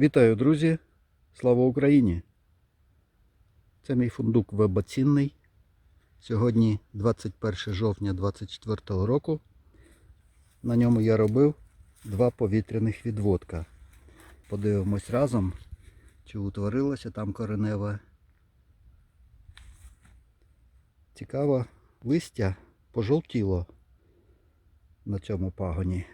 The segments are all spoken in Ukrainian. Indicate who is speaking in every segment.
Speaker 1: Вітаю, друзі! Слава Україні! Це мій фундук вебоцінний. Сьогодні 21 жовтня 2024 року. На ньому я робив два повітряних відводка. Подивимось разом, чи утворилося там коренева. Цікаво, листя пожовтіло на цьому пагоні.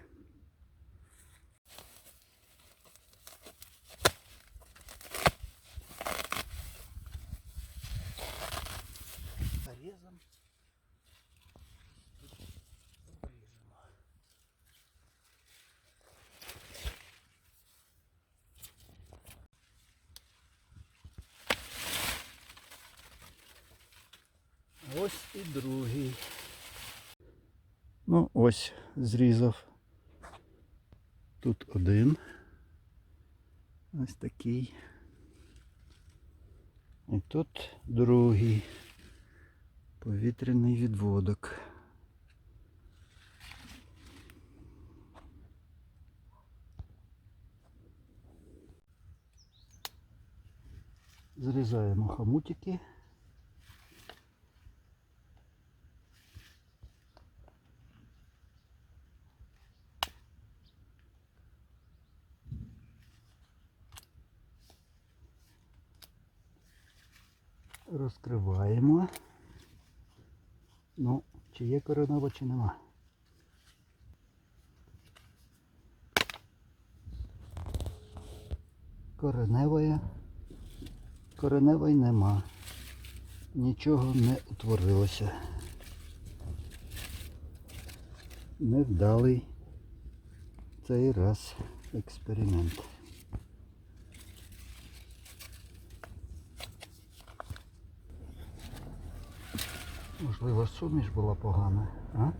Speaker 1: Порезом. Обрежемо. Ось і другий. Ну, ось зрізав. Тут один. Ось такий. І тут другий повітряний відводок. Зрізаємо хомутики. Розкриваємо. Ну, чи є коренева, чи нема. Кореневої. Кореневої нема. Нічого не утворилося. Невдалий цей раз експеримент. Можливо, суміш була погана, а?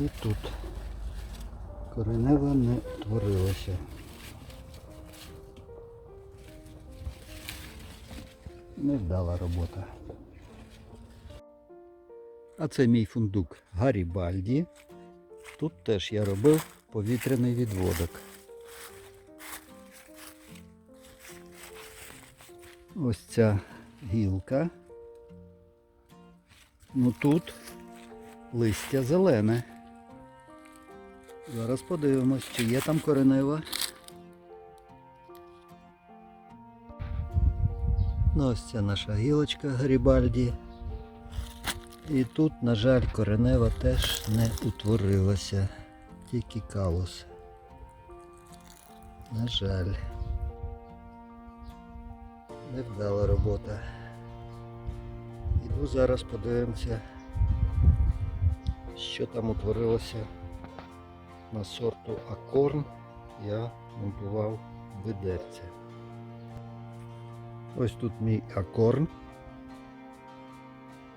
Speaker 1: І тут коренева не утворилася. Невдала робота. А це мій фундук Гарібальді. Тут теж я робив повітряний відводок. Ось ця гілка. Ну тут листя зелене. Зараз подивимось, чи є там коренева. Ну, ось ця наша гілочка Гарібальді. І тут, на жаль, коренева теж не утворилася. Тільки калус. На жаль. Невдала робота. Іду зараз подивимося, що там утворилося на сорту Акорн. Я монтував ведерця. Ось тут мій Акорн.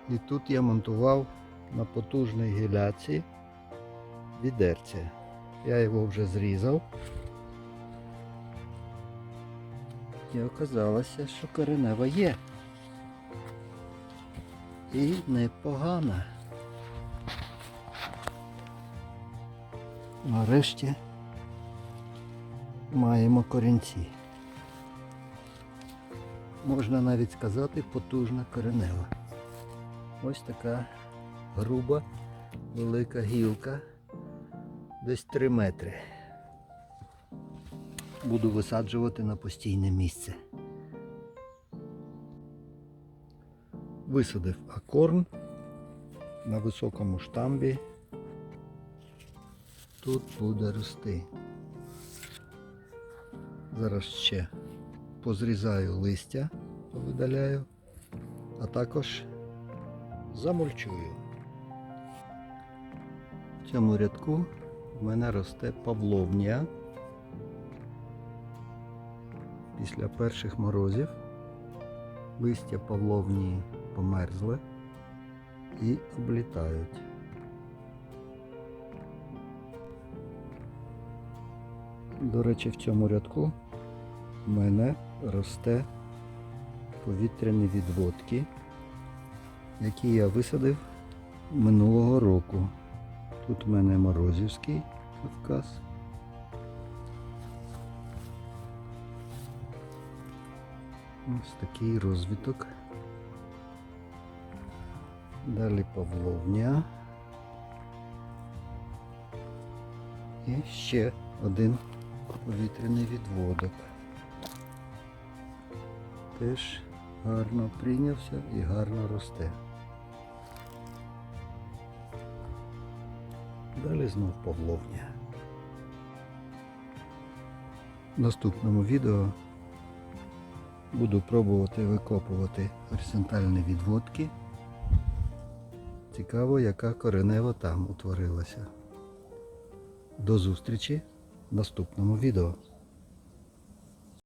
Speaker 1: І тут я монтував на потужній гіляці відерця. Я його вже зрізав. І оказалося, що коренева є. І непогана. Нарешті маємо корінці. Можна навіть сказати потужна коренева. Ось така груба, велика гілка, десь 3 метри буду висаджувати на постійне місце. Висадив акорн на високому штамбі. Тут буде рости. Зараз ще позрізаю листя, повидаляю, а також замульчую. В цьому рядку в мене росте павловня після перших морозів листя павловні померзли і облітають. До речі, в цьому рядку в мене росте повітряні відводки, які я висадив минулого року. Тут в мене Морозівський Кавказ. Ось такий розвиток. Далі Павловня. І ще один повітряний відводок. Теж гарно прийнявся і гарно росте. Далі знов Павловня. В наступному відео буду пробувати викопувати горизонтальні відводки. Цікаво, яка коренева там утворилася. До зустрічі в наступному відео.